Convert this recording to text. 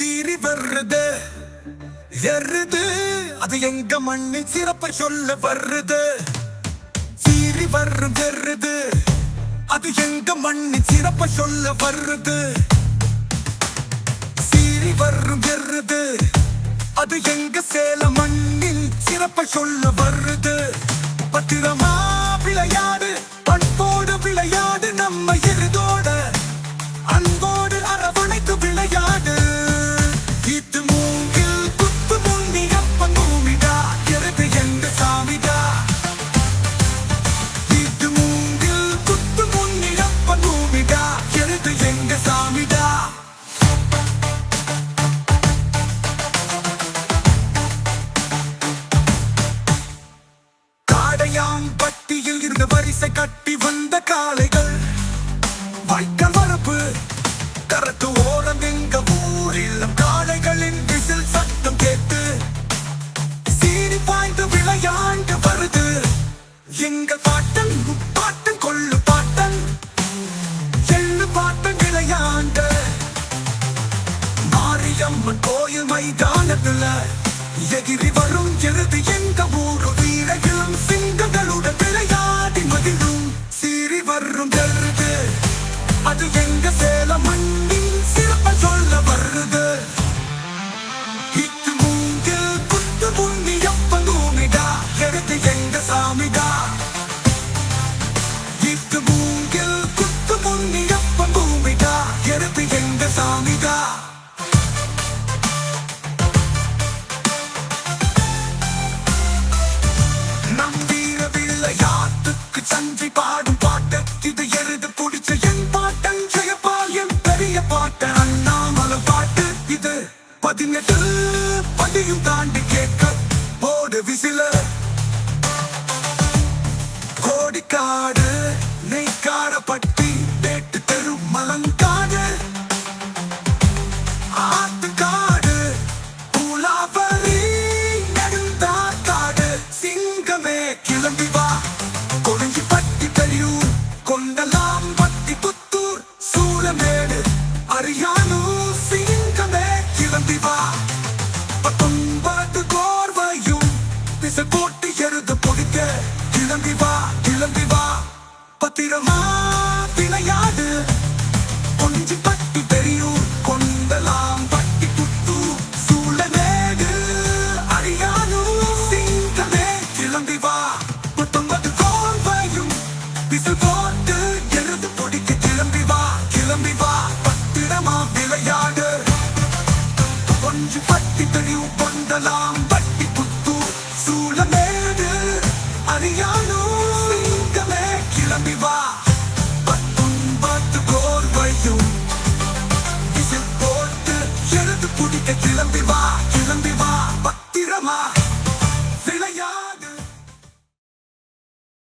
சீறி வர்றது எருது. அது எங்க மண்ணு சிறப்ப சொல்ல வருது. சீறி வரும் எருது. அது எங்க மண்ணு சிறப்ப சொல்ல வருது. சீறி வரும் எருது. அது எங்க சேல மண்ணில் சிறப்ப சொல்ல காடையாம் பட்டியில் இருந்த வரிசை கட்டி வந்த காளைகள். வைக்கல் வரப்பு கரத்து ஓரம் எங்க ஊரில் காளைகளின் விசில் சத்தம் கேட்டு சீறி பாய்ந்து விளையாண்டு வருது. எங்க பாட்டன் பாட்டன் கொள்ளு பாட்டன் எள்ளு பாட்டன் விளையாண்டு மாரியம்மன் கோயில் மைதானத்துல எகிரி வரும் எருது எங்க ஊரு வீரர்களும் பதினெட்டு பதியும் தாண்டி கேட்க போடு விசில. கோடிக்காடு நெய்க்காடப்பட்டி வேட்டு பத்திரமா விளையாடு. கொஞ்சி பட்டி தெரியும். கொண்டலாம் பட்டி புத்து சூழமேடு அறியானும் சிங்கமே கிளம்பி வா. பத்தொன்பது கோல்வையும் விசில் போட்டு எழுது பொடிக்கு கிளம்பி வா. கிளம்பி வா. பத்திரமா விளையாடு. கொஞ்சம் பட்டி தெரியும். கொண்டலாம்